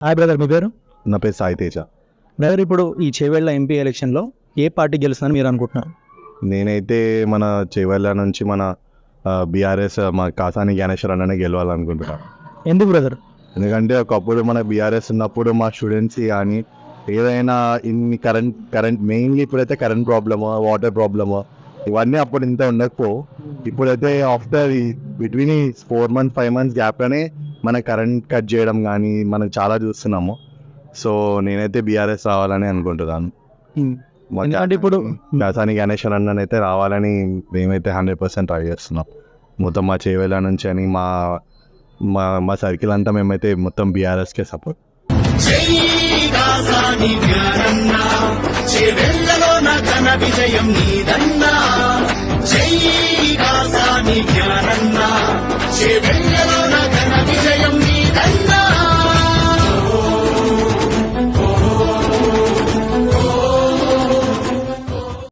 Hi brother మీ పేరు? నా పేరు సాయి తేజ. బ్రదర్ ఇప్పుడు ఈ చేవెళ్ళ ఎంపీ ఎలక్షన్లో ఏ పార్టీ గెలుస్తుందని మీరు అనుకుంటున్నారు? నేనైతే మన చేవెళ్ళ నుంచి మన బీఆర్ఎస్ మా కాసాని జ్ఞానేశ్వర్ అన్ననే గెలవాలనుకుంటున్నాను ఎందుకు బ్రదర్? ఎందుకంటే ఒకప్పుడు మన బీఆర్ఎస్ ఉన్నప్పుడు మా స్టూడెంట్స్ కానీ ఏదైనా ఇన్ని కరెంట్ కరెంట్ మెయిన్లీ ఇప్పుడైతే కరెంట్ ప్రాబ్లము వాటర్ ప్రాబ్లము ఇవన్నీ అప్పుడు ఇంత ఉండకపో ఇప్పుడైతే ఆఫ్టర్ బిట్వీన్ ఈ ఫోర్ మంత్స్ ఫైవ్ మంత్స్ గ్యాప్లోనే మన కరెంట్ కట్ చేయడం కానీ మనం చాలా చూస్తున్నాము. సో నేనైతే బీఆర్ఎస్ రావాలని అనుకుంటున్నాను. మా ఎందుకంటే ఇప్పుడు దాసాని గణేశ్వర్ అన్న అయితే రావాలని మేమైతే హండ్రెడ్ పర్సెంట్ ట్రై చేస్తున్నాం. మొత్తం మా చేవేళ్ళ నుంచి అని మా మా మా సర్కిల్ అంతా మేమైతే మొత్తం బీఆర్ఎస్కే సపోర్ట్ విజయం నీదన్నా జై దాసాని జ్ఞానన్న